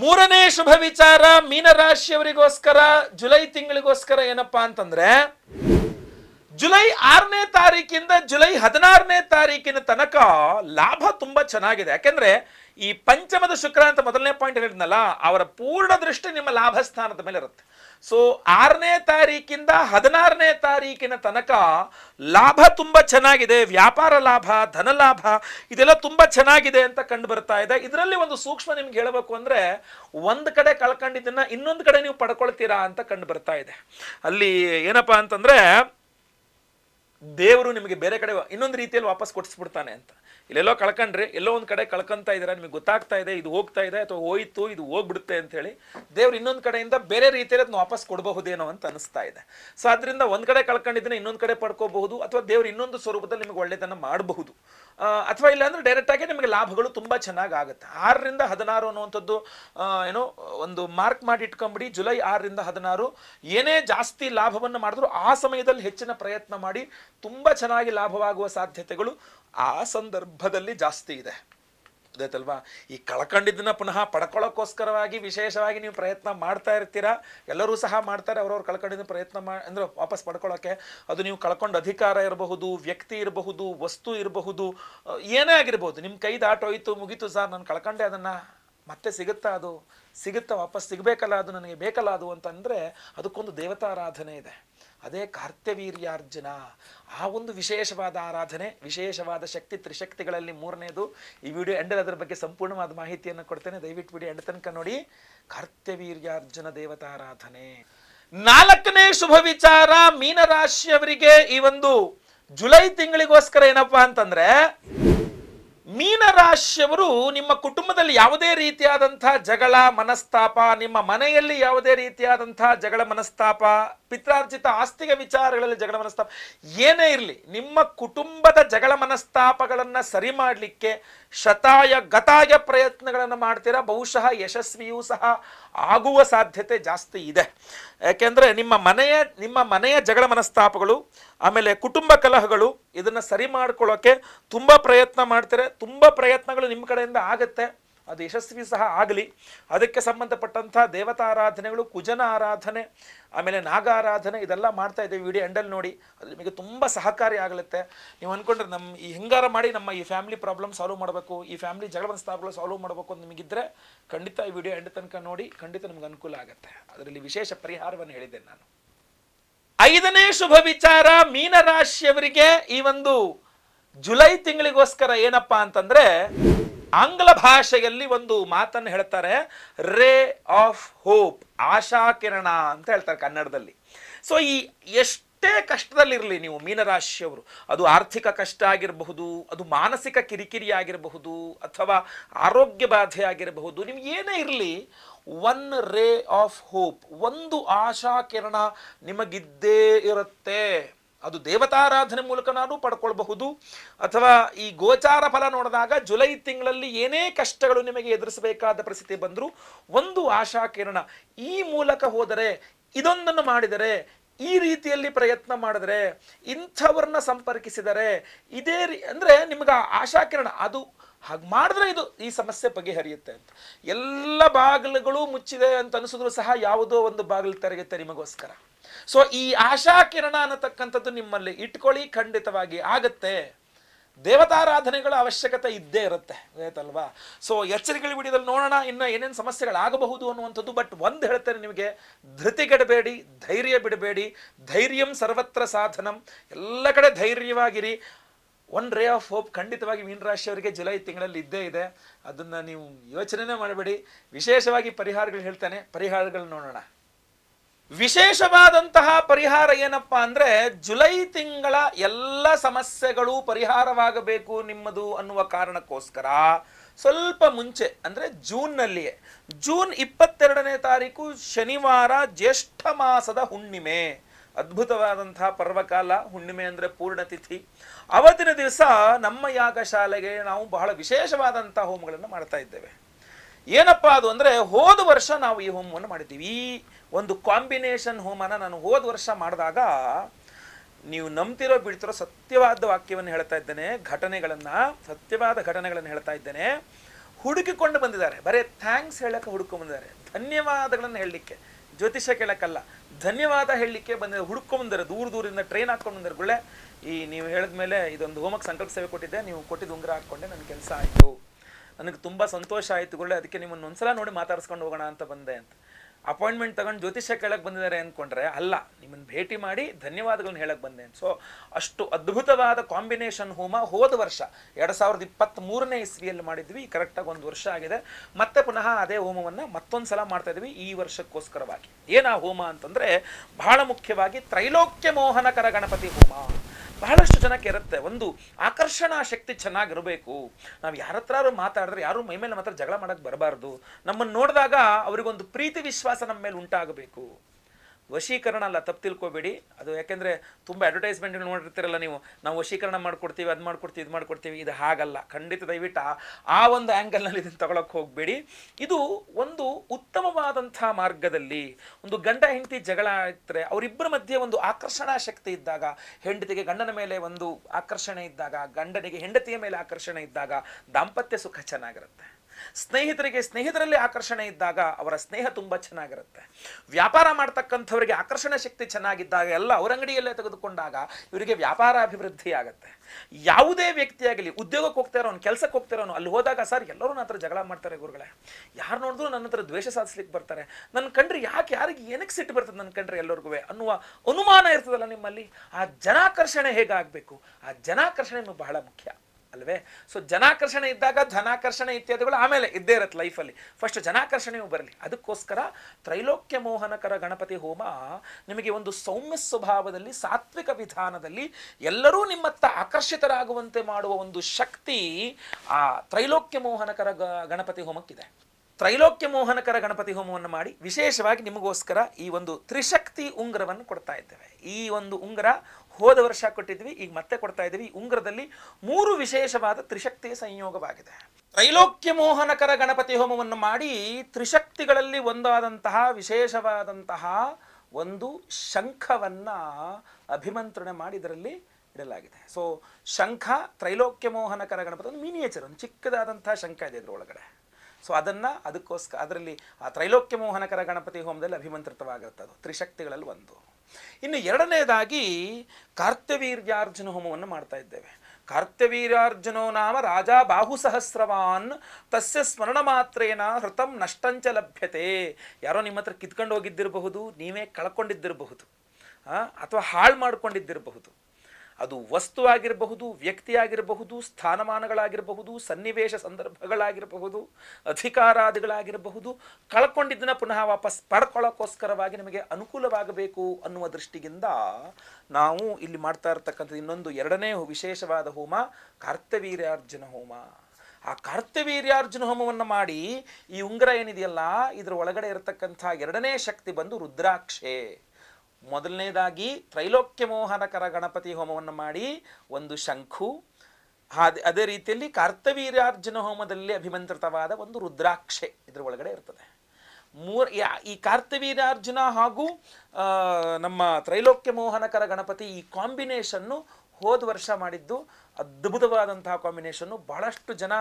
ಮೂರನೇ ಶುಭ ವಿಚಾರ ಮೀನರಾಶಿಯವರಿಗೋಸ್ಕರ ಜುಲೈ ತಿಂಗಳಿಗೋಸ್ಕರ ಏನಪ್ಪಾ ಅಂತಂದ್ರೆ, ಜುಲೈ ಆರನೇ ತಾರೀಕಿಂದ ಜುಲೈ ಹದಿನಾರನೇ ತಾರೀಕಿನ ತನಕ ಲಾಭ ತುಂಬಾ ಚೆನ್ನಾಗಿದೆ. ಯಾಕೆಂದ್ರೆ ಈ ಪಂಚಮದ ಶುಕ್ರ ಅಂತ ಮೊದಲನೇ ಪಾಯಿಂಟ್ ಹೇಳಿದ್ನಲ್ಲ, ಅವರ ಪೂರ್ಣ ದೃಷ್ಟಿ ನಿಮ್ಮ ಲಾಭ ಸ್ಥಾನದ ಮೇಲೆ ಇರುತ್ತೆ ಸೊ ಆರನೇ ತಾರೀಕಿಂದ ಹದಿನಾರನೇ ತಾರೀಕಿನ ತನಕ ಲಾಭ ತುಂಬ ಚೆನ್ನಾಗಿದೆ, ವ್ಯಾಪಾರ ಲಾಭ, ಧನ ಲಾಭ, ಇದೆಲ್ಲ ತುಂಬ ಚೆನ್ನಾಗಿದೆ ಅಂತ ಕಂಡು ಬರ್ತಾ ಇದೆ. ಇದರಲ್ಲಿ ಒಂದು ಸೂಕ್ಷ್ಮ ನಿಮ್ಗೆ ಹೇಳಬೇಕು ಅಂದ್ರೆ ಒಂದು ಕಡೆ ಕಳ್ಕೊಂಡಿದ್ದನ್ನ ಇನ್ನೊಂದು ಕಡೆ ನೀವು ಪಡ್ಕೊಳ್ತೀರಾ ಅಂತ ಕಂಡು ಬರ್ತಾ ಇದೆ. ಅಲ್ಲಿ ಏನಪ್ಪಾ ಅಂತಂದ್ರೆ ದೇವರು ನಿಮಗೆ ಬೇರೆ ಕಡೆ ಇನ್ನೊಂದು ರೀತಿಯಲ್ಲಿ ವಾಪಸ್ ಕೊಡಿಸ್ಬಿಡ್ತಾನೆ ಅಂತ. ಇಲ್ಲೆಲ್ಲೋ ಕಳ್ಕೊಂಡ್ರೆ, ಎಲ್ಲೋ ಒಂದು ಕಡೆ ಕಳ್ಕೊಂತ ಇದ್ದೀರಾ ನಿಮಗೆ ಗೊತ್ತಾಗ್ತಾ ಇದೆ, ಇದು ಹೋಗ್ತಾ ಇದೆ, ಅಥವಾ ಹೋಯ್ತು, ಇದು ಹೋಗ್ಬಿಡುತ್ತೆ ಅಂತ ಹೇಳಿ ದೇವ್ರು ಇನ್ನೊಂದು ಕಡೆಯಿಂದ ಬೇರೆ ರೀತಿಯಲ್ಲಿ ಅದನ್ನ ವಾಪಸ್ ಕೊಡಬಹುದೇನೋ ಅಂತ ಅನಿಸ್ತಾ ಇದೆ. ಸೊ ಅದರಿಂದ ಒಂದು ಕಡೆ ಕಳ್ಕೊಂಡಿದ್ದನ್ನ ಇನ್ನೊಂದು ಕಡೆ ಪಡ್ಕೋಬಹುದು, ಅಥವಾ ದೇವ್ರು ಇನ್ನೊಂದು ಸ್ವರೂಪದಲ್ಲಿ ನಿಮಗೆ ಒಳ್ಳೆಯದನ್ನು ಮಾಡಬಹುದು. ಅಥವಾ ಇಲ್ಲಾಂದ್ರೆ ಡೈರೆಕ್ಟ್ ಆಗಿ ನಿಮಗೆ ಲಾಭಗಳು ತುಂಬಾ ಚೆನ್ನಾಗಿ ಆಗುತ್ತೆ ಆರರಿಂದ ಹದಿನಾರು ಅನ್ನುವಂಥದ್ದು ಏನೋ, ಒಂದು ಮಾರ್ಕ್ ಮಾಡಿ ಇಟ್ಕೊಂಬಿಡಿ, ಜುಲೈ ಆರರಿಂದ ಹದಿನಾರು, ಏನೇ ಜಾಸ್ತಿ ಲಾಭವನ್ನು ಮಾಡಿದ್ರು ಆ ಸಮಯದಲ್ಲಿ ಹೆಚ್ಚಿನ ಪ್ರಯತ್ನ ಮಾಡಿ ತುಂಬಾ ಚೆನ್ನಾಗಿ ಲಾಭವಾಗುವ ಸಾಧ್ಯತೆಗಳು ಆ ಸಂದರ್ಭದಲ್ಲಿ ಜಾಸ್ತಿ ಇದೆ. ಗೊತ್ತಾಯ್ತಲ್ವಾ ಈ ಕಳ್ಕೊಂಡಿದ್ದನ್ನ ಪುನಃ ಪಡ್ಕೊಳ್ಳೋಕ್ಕೋಸ್ಕರವಾಗಿ ವಿಶೇಷವಾಗಿ ನೀವು ಪ್ರಯತ್ನ ಮಾಡ್ತಾ ಇರ್ತೀರಾ? ಎಲ್ಲರೂ ಸಹ ಮಾಡ್ತಾರೆ, ಅವ್ರವ್ರು ಕಳ್ಕೊಂಡಿದ್ದ ಪ್ರಯತ್ನ ಮಾ, ಅಂದ್ರೆ ವಾಪಸ್ ಪಡ್ಕೊಳ್ಳೋಕೆ. ಅದು ನೀವು ಕಳ್ಕೊಂಡು ಅಧಿಕಾರ ಇರಬಹುದು, ವ್ಯಕ್ತಿ ಇರಬಹುದು, ವಸ್ತು ಇರಬಹುದು ಏನೇ ಆಗಿರ್ಬೋದು. ನಿಮ್ಮ ಕೈ ದಾಟೋಯ್ತು, ಮುಗೀತು ಸರ್, ನಾನು ಕಳ್ಕೊಂಡೆ ಅದನ್ನು. ಮತ್ತೆ ಸಿಗುತ್ತಾ ಅದು? ಸಿಗುತ್ತಾ ವಾಪಸ್ ಸಿಗಬೇಕಲ್ಲ, ಅದು ನನಗೆ ಬೇಕಲ್ಲ ಅದು ಅಂತಂದರೆ ಅದಕ್ಕೊಂದು ದೇವತಾರಾಧನೆ ಇದೆ. ಅದೇ ಕಾರ್ತ್ಯವೀರ್ಯಾರ್ಜುನ. ಆ ಒಂದು ವಿಶೇಷವಾದ ಆರಾಧನೆ, ವಿಶೇಷವಾದ ಶಕ್ತಿ ತ್ರಿಶಕ್ತಿಗಳಲ್ಲಿ ಮೂರನೇದು. ಈ ವಿಡಿಯೋ ಎಂಡಲ್ ಅದರ ಬಗ್ಗೆ ಸಂಪೂರ್ಣವಾದ ಮಾಹಿತಿಯನ್ನು ಕೊಡ್ತೇನೆ. ದಯವಿಟ್ಟು ವಿಡಿಯೋ ಎಂಡ ತನಕ ನೋಡಿ. ಕಾರ್ತ್ಯವೀರ್ಯಾರ್ಜುನ ದೇವತಾರಾಧನೆ. ನಾಲ್ಕನೇ ಶುಭ ವಿಚಾರ ಮೀನರಾಶಿಯವರಿಗೆ ಈ ಒಂದು ಜುಲೈ ತಿಂಗಳಿಗೋಸ್ಕರ ಏನಪ್ಪಾ ಅಂತಂದ್ರೆ ಮೀನರಾಶಿಯವರು ನಿಮ್ಮ ಕುಟುಂಬದಲ್ಲಿ ಯಾವುದೇ ರೀತಿಯಾದಂಥ ಜಗಳ, ಮನಸ್ತಾಪ, ನಿಮ್ಮ ಮನೆಯಲ್ಲಿ ಯಾವುದೇ ರೀತಿಯಾದಂಥ ಜಗಳ, ಮನಸ್ತಾಪ, ಪಿತ್ರಾರ್ಜಿತ ಆಸ್ತಿಕ ವಿಚಾರಗಳಲ್ಲಿ ಜಗಳ, ಮನಸ್ತಾಪ ಏನೇ ಇರಲಿ, ನಿಮ್ಮ ಕುಟುಂಬದ ಜಗಳ, ಮನಸ್ತಾಪಗಳನ್ನು ಸರಿ ಮಾಡಲಿಕ್ಕೆ ಶತಾಯ ಗತಾಯ ಪ್ರಯತ್ನಗಳನ್ನು ಮಾಡ್ತೀರಾ, ಬಹುಶಃ ಯಶಸ್ವಿಯೂ ಸಹ ಆಗುವ ಸಾಧ್ಯತೆ ಜಾಸ್ತಿ ಇದೆ. ಯಾಕೆಂದರೆ ನಿಮ್ಮ ಮನೆಯ ನಿಮ್ಮ ಮನೆಯ ಜಗಳ ಮನಸ್ತಾಪಗಳು, ಆಮೇಲೆ ಕುಟುಂಬ ಕಲಹಗಳು, ಇದನ್ನು ಸರಿ ಮಾಡ್ಕೊಳ್ಳೋಕ್ಕೆ ತುಂಬ ಪ್ರಯತ್ನ ಮಾಡ್ತೀರಾ, ತುಂಬ ಪ್ರಯತ್ನಗಳು ನಿಮ್ಮ ಕಡೆಯಿಂದ ಆಗತ್ತೆ. ಅದು ಯಶಸ್ವಿ ಸಹ ಆಗಲಿ. ಅದಕ್ಕೆ ಸಂಬಂಧಪಟ್ಟಂಥ ದೇವತಾರಾಧನೆಗಳು, ಕುಜನ ಆರಾಧನೆ, ಆಮೇಲೆ ನಾಗಾರಾಧನೆ ಇದೆಲ್ಲ ಮಾಡ್ತಾ ಇದ್ದೇವೆ ವಿಡಿಯೋ ಎಂಡಲ್ಲಿ ನೋಡಿ. ಅದು ನಿಮಗೆ ತುಂಬ ಸಹಕಾರಿ ಆಗಲತ್ತೆ. ನೀವು ಅಂದ್ಕೊಂಡ್ರೆ ನಮ್ಮ ಈ ಹಿಂಗಾರ ಮಾಡಿ ನಮ್ಮ ಈ ಫ್ಯಾಮಿಲಿ ಪ್ರಾಬ್ಲಮ್ ಸಾಲ್ವ್ ಮಾಡಬೇಕು, ಈ ಫ್ಯಾಮಿಲಿ ಜಗಳ ಸ್ಥಾಪಗಳು ಸಾಲ್ವ್ ಮಾಡಬೇಕು ಅಂತ ನಿಮಗಿದ್ರೆ ಖಂಡಿತ ಈ ವಿಡಿಯೋ ಎಂಡ್ ತನಕ ನೋಡಿ, ಖಂಡಿತ ನಿಮ್ಗೆ ಅನುಕೂಲ ಆಗುತ್ತೆ. ಅದರಲ್ಲಿ ವಿಶೇಷ ಪರಿಹಾರವನ್ನು ಹೇಳಿದ್ದೇನೆ ನಾನು. ಐದನೇ ಶುಭ ವಿಚಾರ, ಮೀನರಾಶಿಯವರಿಗೆ ಈ ಒಂದು ಜುಲೈ ತಿಂಗಳಿಗೋಸ್ಕರ ಏನಪ್ಪಾ ಅಂತಂದ್ರೆ ಆಂಗ್ಲ ಭಾಷೆಯಲ್ಲಿ ಒಂದು ಮಾತನ್ನು ಹೇಳ್ತಾರೆ, ರೇ ಆಫ್ ಹೋಪ್ ಆಶಾ ಕಿರಣ ಅಂತ ಹೇಳ್ತಾರೆ ಕನ್ನಡದಲ್ಲಿ. ಸೊ ಈ ಎಷ್ಟೇ ಕಷ್ಟದಲ್ಲಿರಲಿ ನೀವು ಮೀನರಾಶಿಯವರು, ಅದು ಆರ್ಥಿಕ ಕಷ್ಟ ಆಗಿರಬಹುದು, ಅದು ಮಾನಸಿಕ ಕಿರಿಕಿರಿ ಆಗಿರಬಹುದು, ಅಥವಾ ಆರೋಗ್ಯ ಬಾಧೆ ಆಗಿರಬಹುದು, ನಿಮ್ಗೆ ಏನೇ ಇರಲಿ, ಒನ್ ರೇ ಆಫ್ ಹೋಪ್ ಒಂದು ಆಶಾ ಕಿರಣ ನಿಮಗಿದ್ದೇ ಇರುತ್ತೆ. ಅದು ದೇವತಾರಾಧನೆ ಮೂಲಕನಾದ್ರೂ ಪಡ್ಕೊಳ್ಬಹುದು. ಅಥವಾ ಈ ಗೋಚಾರ ಫಲ ನೋಡಿದಾಗ ಜುಲೈ ತಿಂಗಳಲ್ಲಿ ಏನೇ ಕಷ್ಟಗಳು ನಿಮಗೆ ಎದುರಿಸಬೇಕಾದ ಪರಿಸ್ಥಿತಿ ಬಂದರೂ ಒಂದು ಆಶಾ ಕಿರಣ, ಈ ಮೂಲಕ ಹೋದರೆ, ಇದೊಂದನ್ನು ಮಾಡಿದರೆ, ಈ ರೀತಿಯಲ್ಲಿ ಪ್ರಯತ್ನ ಮಾಡಿದರೆ, ಇಂಥವ್ರನ್ನ ಸಂಪರ್ಕಿಸಿದರೆ, ಇದೇ ರೀ, ಅಂದರೆ ನಿಮ್ಗೆ ಆಶಾಕಿರಣ ಅದು ಹಾಗೆ ಮಾಡಿದ್ರೆ ಇದು ಈ ಸಮಸ್ಯೆ ಬಗೆಹರಿಯುತ್ತೆ ಅಂತ. ಎಲ್ಲ ಬಾಗಿಲುಗಳು ಮುಚ್ಚಿದೆ ಅಂತ ಅನಿಸಿದ್ರು ಸಹ ಯಾವುದೋ ಒಂದು ಬಾಗಿಲು ತೆರೆಯುತ್ತೆ ನಿಮಗೋಸ್ಕರ. ಸೊ ಈ ಆಶಾ ಕಿರಣ ಅನ್ನತಕ್ಕಂಥದ್ದು ನಿಮ್ಮಲ್ಲಿ ಇಟ್ಕೊಳ್ಳಿ, ಖಂಡಿತವಾಗಿ ಆಗತ್ತೆ. ದೇವತಾರಾಧನೆಗಳ ಅವಶ್ಯಕತೆ ಇದ್ದೇ ಇರುತ್ತೆ ಆಯ್ತಲ್ವಾ ಸೊ ಎಚ್ಚರಿಕೆಗಳು ವಿಡಿಯೋದಲ್ಲಿ ನೋಡೋಣ, ಇನ್ನು ಏನೇನು ಸಮಸ್ಯೆಗಳಾಗಬಹುದು ಅನ್ನುವಂಥದ್ದು ಬಟ್ ಒಂದು ಹೇಳ್ತೇನೆ ನಿಮಗೆ, ಧೃತಿಗೆಡಬೇಡಿ, ಧೈರ್ಯ ಬಿಡಬೇಡಿ, ಧೈರ್ಯಂ ಸರ್ವತ್ರ ಸಾಧನಂ, ಎಲ್ಲ ಕಡೆ ಧೈರ್ಯವಾಗಿರಿ. ಒನ್ ರೇ ಆಫ್ ಹೋಪ್ ಖಂಡಿತವಾಗಿ ಮೀನ ರಾಶಿಯವರಿಗೆ ಜುಲೈ ತಿಂಗಳಲ್ಲಿ ಇದ್ದೇ ಇದೆ. ಅದನ್ನು ನೀವು ಯೋಚನೆನೇ ಮಾಡಬೇಡಿ. ವಿಶೇಷವಾಗಿ ಪರಿಹಾರಗಳು ಹೇಳ್ತಾನೆ. ಪರಿಹಾರಗಳು ನೋಡೋಣ. ವಿಶೇಷವಾದಂತಹ ಪರಿಹಾರ ಏನಪ್ಪ ಅಂದರೆ ಜುಲೈ ತಿಂಗಳ ಎಲ್ಲ ಸಮಸ್ಯೆಗಳು ಪರಿಹಾರವಾಗಬೇಕು ನಿಮ್ಮದು ಅನ್ನುವ ಕಾರಣಕ್ಕೋಸ್ಕರ. ಸ್ವಲ್ಪ ಮುಂಚೆ ಅಂದರೆ ಜೂನ್ನಲ್ಲಿಯೇ. ಜೂನ್ ಇಪ್ಪತ್ತೆರಡನೇ ತಾರೀಕು ಶನಿವಾರ ಜ್ಯೇಷ್ಠ ಮಾಸದ ಹುಣ್ಣಿಮೆ. ಅದ್ಭುತವಾದಂತಹ ಪರ್ವಕಾಲ. ಹುಣ್ಣಿಮೆ ಅಂದರೆ ಪೂರ್ಣತಿಥಿ ಅವತ್ತಿನ ದಿವಸ ನಮ್ಮ ಯಾಗಶಾಲೆಗೆ ನಾವು ಬಹಳ ವಿಶೇಷವಾದಂಥ ಹೋಮಗಳನ್ನು ಮಾಡ್ತಾ ಇದ್ದೇವೆ. ಏನಪ್ಪಾ ಅದು ಅಂದ್ರೆ ಹೋದ ವರ್ಷ ನಾವು ಈ ಹೋಮವನ್ನು ಮಾಡಿದ್ದೀವಿ. ಈ ಒಂದು ಕಾಂಬಿನೇಷನ್ ಹೋಮನ ನಾನು ಹೋದ ವರ್ಷ ಮಾಡಿದಾಗ ನೀವು ನಂಬ್ತಿರೋ ಬಿಡ್ತಿರೋ ಸತ್ಯವಾದ ವಾಕ್ಯವನ್ನು ಹೇಳ್ತಾ ಇದ್ದೇನೆ, ಘಟನೆಗಳನ್ನು, ಸತ್ಯವಾದ ಘಟನೆಗಳನ್ನು ಹೇಳ್ತಾ ಇದ್ದೇನೆ. ಹುಡುಕಿಕೊಂಡು ಬಂದಿದ್ದಾರೆ. ಬರೇ ಥ್ಯಾಂಕ್ಸ್ ಹೇಳಕ್ಕೆ ಹುಡುಕೊಂಡು ಬಂದಿದ್ದಾರೆ. ಧನ್ಯವಾದಗಳನ್ನು ಹೇಳಲಿಕ್ಕೆ. ಜ್ಯೋತಿಷ ಕೇಳಕ್ಕಲ್ಲ. ಧನ್ಯವಾದ ಹೇಳಲಿಕ್ಕೆ ಬಂದಿದ್ದಾರೆ. ಹುಡುಕೊಂಡು ಬಂದಿದ್ದಾರೆ. ದೂರ ದೂರದಿಂದ ಟ್ರೈನ್ ಹಾಕೊಂಡು ಬಂದಿದ್ದಾರೆ. ಗುಳ್ಳೆ ಈ ನೀವು ಹೇಳಿದ ಮೇಲೆ ಇದೊಂದು ಹೋಮಕ್ಕೆ ಸಂಕಲ್ಪ ಸೇವೆ ಕೊಟ್ಟಿದ್ದೆ. ನೀವು ಕೊಟ್ಟಿದ್ದು ಉಂಗುರ ಹಾಕ್ಕೊಂಡೆ ನನ್ನ ಕೆಲಸ ಆಯಿತು. ನನಗೆ ತುಂಬ ಸಂತೋಷ ಆಯಿತು. ಗುಳ್ಳೆ ಅದಕ್ಕೆ ನಿಮ್ಮನ್ನು ಒಂದ್ಸಲ ನೋಡಿ ಮಾತಾಡಿಸ್ಕೊಂಡು ಹೋಗೋಣ ಅಂತ ಬಂದೆ ಅಂತ. ಅಪಾಯಿಂಟ್ಮೆಂಟ್ ತಗೊಂಡು ಜ್ಯೋತಿಷ್ಯ ಕೇಳಕ್ಕೆ ಬಂದಿದ್ದಾರೆ ಅಂದ್ಕೊಂಡ್ರೆ ಅಲ್ಲ, ನಿಮ್ಮನ್ನು ಭೇಟಿ ಮಾಡಿ ಧನ್ಯವಾದಗಳನ್ನ ಹೇಳಕ್ಕೆ ಬಂದೆ ಸೊ ಅಷ್ಟು ಅದ್ಭುತವಾದ ಕಾಂಬಿನೇಷನ್ ಹೋಮ ಹೋದ ವರ್ಷ, ಎರಡು ಸಾವಿರದ ಇಪ್ಪತ್ತ್ ಮೂರನೇ ಇಸ್ವಿಯಲ್ಲಿ ಮಾಡಿದ್ವಿ. ಕರೆಕ್ಟಾಗಿ ಒಂದು ವರ್ಷ ಆಗಿದೆ. ಮತ್ತೆ ಪುನಃ ಅದೇ ಹೋಮವನ್ನು ಮತ್ತೊಂದು ಸಲ ಮಾಡ್ತಾ ಇದ್ವಿ ಈ ವರ್ಷಕ್ಕೋಸ್ಕರವಾಗಿ. ಏನಾ ಹೋಮ ಅಂತಂದರೆ ಬಹಳ ಮುಖ್ಯವಾಗಿ ತ್ರೈಲೋಕ್ಯ ಮೋಹನಕರ ಗಣಪತಿ ಹೋಮ. ಬಹಳಷ್ಟು ಜನಕ್ಕೆ ಇರುತ್ತೆ. ಒಂದು ಆಕರ್ಷಣಾ ಶಕ್ತಿ ಚೆನ್ನಾಗಿರಬೇಕು. ನಾವು ಯಾರ ಹತ್ರ ಮಾತಾಡಿದ್ರೆ, ಯಾರು ಮೈ ಮೇಲೆ ಮಾತ್ರ ಜಗಳ ಮಾಡಕ್ಕೆ ಬರಬಾರ್ದು. ನಮ್ಮನ್ನು ನೋಡಿದಾಗ ಅವರಿಗೊಂದು ಪ್ರೀತಿ ವಿಶ್ವಾಸ ನಮ್ಮ ಮೇಲೆ ಉಂಟಾಗಬೇಕು. ವಶೀಕರಣ ಅಲ್ಲ, ತಪ್ಪು ತಿಳ್ಕೊಬೇಡಿ. ಅದು ಯಾಕೆಂದರೆ ತುಂಬ ಅಡ್ವರ್ಟೈಸ್ಮೆಂಟ್ ನೋಡಿರ್ತೀರಲ್ಲ ನೀವು, ನಾವು ವಶೀಕರಣ ಮಾಡ್ಕೊಡ್ತೀವಿ, ಅದು ಮಾಡ್ಕೊಡ್ತೀವಿ, ಇದು ಮಾಡ್ಕೊಡ್ತೀವಿ, ಇದು ಹಾಗಲ್ಲ. ಖಂಡಿತ ದಯವಿಟ್ಟು ಆ- ಆ ಒಂದು ಆ್ಯಂಗಲ್ನಲ್ಲಿ ಇದನ್ನು ತಗೊಳಕ್ಕೆ ಹೋಗಬೇಡಿ. ಇದು ಒಂದು ಉತ್ತಮವಾದಂಥ ಮಾರ್ಗದಲ್ಲಿ ಒಂದು ಗಂಡ ಹೆಂಡತಿ ಜಗಳ ಇದ್ದರೆ ಅವರಿಬ್ಬರ ಮಧ್ಯೆ ಒಂದು ಆಕರ್ಷಣಾ ಶಕ್ತಿ ಇದ್ದಾಗ, ಹೆಂಡತಿಗೆ ಗಂಡನ ಮೇಲೆ ಒಂದು ಆಕರ್ಷಣೆ ಇದ್ದಾಗ, ಗಂಡನಿಗೆ ಹೆಂಡತಿಯ ಮೇಲೆ ಆಕರ್ಷಣೆ ಇದ್ದಾಗ, ದಾಂಪತ್ಯ ಸುಖ ಚೆನ್ನಾಗಿರುತ್ತೆ. ಸ್ನೇಹಿತರಿಗೆ, ಸ್ನೇಹಿತರಲ್ಲಿ ಆಕರ್ಷಣೆ ಇದ್ದಾಗ ಅವರ ಸ್ನೇಹ ತುಂಬ ಚೆನ್ನಾಗಿರುತ್ತೆ. ವ್ಯಾಪಾರ ಮಾಡ್ತಕ್ಕಂಥವರಿಗೆ ಆಕರ್ಷಣೆ ಶಕ್ತಿ ಚೆನ್ನಾಗಿದ್ದಾಗ ಎಲ್ಲ ಅವ್ರ ಅಂಗಡಿಯಲ್ಲೇ ತೆಗೆದುಕೊಂಡಾಗ ಇವರಿಗೆ ವ್ಯಾಪಾರ ಅಭಿವೃದ್ಧಿ ಆಗುತ್ತೆ. ಯಾವುದೇ ವ್ಯಕ್ತಿಯಾಗಲಿ, ಉದ್ಯೋಗಕ್ಕೆ ಹೋಗ್ತಾ ಇರೋನು, ಕೆಲಸಕ್ಕೆ ಹೋಗ್ತಾ ಇರೋನು, ಅಲ್ಲಿ ಹೋದಾಗ ಸರ್ ಎಲ್ಲರೂ ನನ್ನ ಹತ್ರ ಜಗಳ ಮಾಡ್ತಾರೆ ಗುರುಗಳೇ. ಯಾರು ನೋಡಿದ್ರು ನನ್ನ ಹತ್ರ ದ್ವೇಷ ಸಾಧಿಸ್ಲಿಕ್ಕೆ ಬರ್ತಾರೆ. ನನ್ನ ಕಂಡ್ರಿ ಯಾಕೆ ಯಾರಿಗೆ ಏನಕ್ಕೆ ಸಿಟ್ಟು ಬರ್ತದೆ ನನ್ನ ಕಂಡ್ರೆ ಎಲ್ಲರಿಗೂ ಅನ್ನುವ ಅನುಮಾನ ಇರ್ತದಲ್ಲ ನಿಮ್ಮಲ್ಲಿ? ಆ ಜನಾಕರ್ಷಣೆ ಹೇಗಾಗಬೇಕು? ಆ ಜನಾಕರ್ಷಣೆ ಬಹಳ ಮುಖ್ಯ. ಅಲ್ವೇ? ಸೊ ಜನಾಕರ್ಷಣೆ ಇದ್ದಾಗ ಧನಾಕರ್ಷಣೆ ಇತ್ಯಾದಿಗಳು ಆಮೇಲೆ ಇದ್ದೇ ಇರುತ್ತೆ ಲೈಫಲ್ಲಿ ಫಸ್ಟ್ ಜನಾಕರ್ಷಣೆಯು ಬರಲಿ. ಅದಕ್ಕೋಸ್ಕರ ತ್ರೈಲೋಕ್ಯ ಮೋಹನಕರ ಗಣಪತಿ ಹೋಮ ನಿಮಗೆ ಒಂದು ಸೌಮ್ಯ ಸ್ವಭಾವದಲ್ಲಿ, ಸಾತ್ವಿಕ ವಿಧಾನದಲ್ಲಿ ಎಲ್ಲರೂ ನಿಮ್ಮತ್ತ ಆಕರ್ಷಿತರಾಗುವಂತೆ ಮಾಡುವ ಒಂದು ಶಕ್ತಿ ಆ ತ್ರೈಲೋಕ್ಯ ಮೋಹನಕರ ಗಣಪತಿ ಹೋಮಕ್ಕಿದೆ. ತ್ರೈಲೋಕ್ಯ ಮೋಹನಕರ ಗಣಪತಿ ಹೋಮವನ್ನು ಮಾಡಿ ವಿಶೇಷವಾಗಿ ನಿಮಗೋಸ್ಕರ ಈ ಒಂದು ತ್ರಿಶಕ್ತಿ ಉಂಗ್ರವನ್ನು ಕೊಡ್ತಾ ಇದ್ದೇವೆ. ಈ ಒಂದು ಉಂಗುರ ಹೋದ ವರ್ಷ ಕೊಟ್ಟಿದ್ವಿ, ಈಗ ಮತ್ತೆ ಕೊಡ್ತಾ ಇದ್ದೀವಿ. ಉಂಗ್ರದಲ್ಲಿ ಮೂರು ವಿಶೇಷವಾದ ತ್ರಿಶಕ್ತಿಯ ಸಂಯೋಗವಾಗಿದೆ. ತ್ರೈಲೋಕ್ಯ ಮೋಹನಕರ ಗಣಪತಿ ಹೋಮವನ್ನು ಮಾಡಿ ತ್ರಿಶಕ್ತಿಗಳಲ್ಲಿ ಒಂದಾದಂತಹ, ವಿಶೇಷವಾದಂತಹ ಒಂದು ಶಂಖವನ್ನ ಅಭಿಮಂತ್ರಣೆ ಮಾಡಿ ಇದರಲ್ಲಿ ಇಡಲಾಗಿದೆ. ಸೊ ಶಂಖ, ತ್ರೈಲೋಕ್ಯ ಮೋಹನಕರ ಗಣಪತಿ, ಒಂದು ಮಿನಿಯೇಚರ್ ಒಂದು ಚಿಕ್ಕದಾದಂತಹ ಶಂಖ ಇದೆ ಇದ್ರೊಳಗಡೆ ಸೊ ಅದನ್ನು ಅದಕ್ಕೋಸ್ಕರ, ಅದರಲ್ಲಿ ಆ ತ್ರೈಲೋಕ್ಯ ಮೋಹನಕರ ಗಣಪತಿ ಹೋಮದಲ್ಲಿ ಅದು ತ್ರಿಶಕ್ತಿಗಳಲ್ಲಿ ಒಂದು. ಇನ್ನು ಎರಡನೇದಾಗಿ ಕಾರ್ತವೀರ್ಯಾರ್ಜುನ ಹೋಮವನ್ನು ಮಾಡ್ತಾ ಇದ್ದೇವೆ. ಕಾರ್ತವೀರ್ಯಾರ್ಜುನೋ ನಾಮ ರಾಜ ಬಾಹು ಸಹಸ್ರವಾನ್ ತಸ್ಯ ಸ್ಮರಣ ಮಾತ್ರೇನ ಹೃತಂ ನಷ್ಟಂಚ ಲಭ್ಯತೆ. ಯಾರೋ ನಿಮ್ಮ ಹತ್ರ ಕಿತ್ಕೊಂಡು ಹೋಗಿದ್ದಿರಬಹುದು, ನೀವೇ ಕಳ್ಕೊಂಡಿದ್ದಿರಬಹುದು ಅಥವಾ ಹಾಳು ಮಾಡ್ಕೊಂಡಿದ್ದಿರಬಹುದು. ಅದು ವಸ್ತು ಆಗಿರಬಹುದು ವ್ಯಕ್ತಿ ಆಗಿರಬಹುದು ಸ್ಥಾನಮಾನಗಳಾಗಿರಬಹುದು, ಸನ್ನಿವೇಶ ಸಂದರ್ಭಗಳಾಗಿರಬಹುದು, ಅಧಿಕಾರಾದಿಗಳಾಗಿರಬಹುದು, ಕಳ್ಕೊಂಡಿದ್ದನ್ನ ಪುನಃ ವಾಪಸ್ ಪಡ್ಕೊಳ್ಳೋಕ್ಕೋಸ್ಕರವಾಗಿ ನಿಮಗೆ ಅನುಕೂಲವಾಗಬೇಕು ಅನ್ನುವ ದೃಷ್ಟಿಯಿಂದ ನಾವು ಇಲ್ಲಿ ಮಾಡ್ತಾ ಇರತಕ್ಕಂಥದ್ದು ಇನ್ನೊಂದು ಎರಡನೇ ವಿಶೇಷವಾದ ಹೋಮ ಕಾರ್ತವೀರ್ಯಾರ್ಜುನ ಹೋಮ. ಆ ಕಾರ್ತವೀರ್ಯಾರ್ಜುನ ಹೋಮವನ್ನು ಮಾಡಿ ಈ ಉಂಗುರ ಏನಿದೆಯಲ್ಲ, ಇದರ ಒಳಗಡೆ ಇರತಕ್ಕಂಥ ಎರಡನೇ ಶಕ್ತಿ ಬಂದು ರುದ್ರಾಕ್ಷೆ. ಮೊದಲನೇದಾಗಿ ತ್ರೈಲೋಕ್ಯ ಮೋಹನಕರ ಗಣಪತಿ ಹೋಮವನ್ನು ಮಾಡಿ ಒಂದು ಶಂಖು ಅದೇ ಅದೇ ರೀತಿಯಲ್ಲಿ ಕಾರ್ತವೀರ್ಯಾರ್ಜುನ ಹೋಮದಲ್ಲಿ ಅಭಿಮಂತ್ರಿತವಾದ ಒಂದು ರುದ್ರಾಕ್ಷೆ ಇದರ ಒಳಗಡೆ ಇರ್ತದೆ. ಮೂರ್ ಈ ಕಾರ್ತವೀರ್ಯಾರ್ಜುನ ಹಾಗೂ ನಮ್ಮ ತ್ರೈಲೋಕ್ಯ ಮೋಹನಕರ ಗಣಪತಿ ಈ ಕಾಂಬಿನೇಷನ್ನು ಹೋದ ವರ್ಷ ಮಾಡಿದ್ದು ಅದ್ಭುತವಾದಂತಹ ಕಾಂಬಿನೇಷನ್ನು ಬಹಳಷ್ಟು ಜನ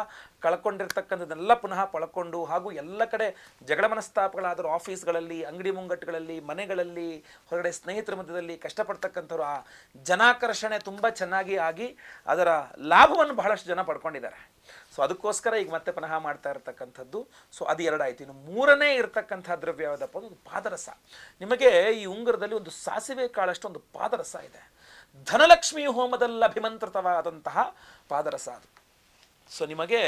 ಕಳ್ಕೊಂಡಿರ್ತಕ್ಕಂಥದ್ದೆಲ್ಲ ಪುನಃ ಪಳ್ಕೊಂಡು ಹಾಗೂ ಎಲ್ಲ ಕಡೆ ಜಗಳ ಮನಸ್ತಾಪಗಳಾದರೂ ಆಫೀಸ್ಗಳಲ್ಲಿ ಅಂಗಡಿ ಮುಂಗಟ್ಟುಗಳಲ್ಲಿ, ಮನೆಗಳಲ್ಲಿ, ಹೊರಗಡೆ ಸ್ನೇಹಿತರ ಮಧ್ಯದಲ್ಲಿ ಕಷ್ಟಪಡ್ತಕ್ಕಂಥವ್ರು ಆ ಜನಾಕರ್ಷಣೆ ತುಂಬ ಚೆನ್ನಾಗಿ ಆಗಿ ಅದರ ಲಾಭವನ್ನು ಬಹಳಷ್ಟು ಜನ ಪಡ್ಕೊಂಡಿದ್ದಾರೆ. ಸೊ ಅದಕ್ಕೋಸ್ಕರ ಈಗ ಮತ್ತೆ ಪುನಃ ಮಾಡ್ತಾ ಇರತಕ್ಕಂಥದ್ದು. ಸೊ ಅದು ಎರಡಾಯ್ತು. ಇನ್ನು ಮೂರನೇ ಇರತಕ್ಕಂಥ ದ್ರವ್ಯ ಯಾವುದಪ್ಪ ಅದು ಪಾದರಸ. ನಿಮಗೆ ಈ ಉಂಗುರದಲ್ಲಿ ಒಂದು ಸಾಸಿವೆ ಕಾಳಷ್ಟು ಒಂದು ಪಾದರಸ ಇದೆ. ಧನಲಕ್ಷ್ಮಿ ಹೋಮದಲ್ಲಿ ಅಭಿಮಂತ್ರಿತವಾದಂತಹ ಪಾದರಸ ಅದು. ಸೊ ನಿಮಗೆ